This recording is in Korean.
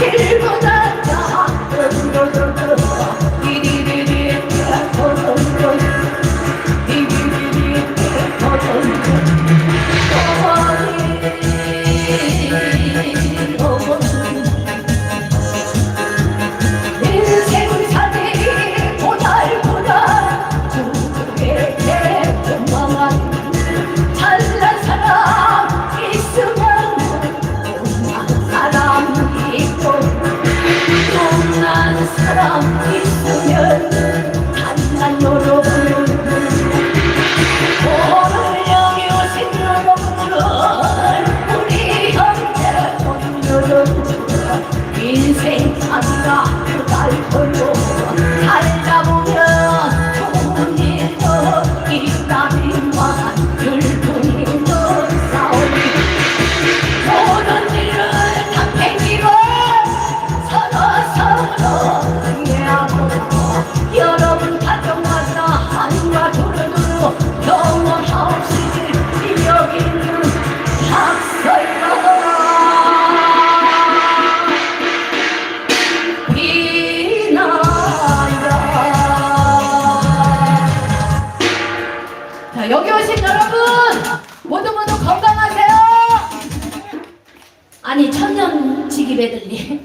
天天都 I'm stuck. 여기 오신 여러분 모두 모두 건강하세요. 아니 천년 지기 배들리.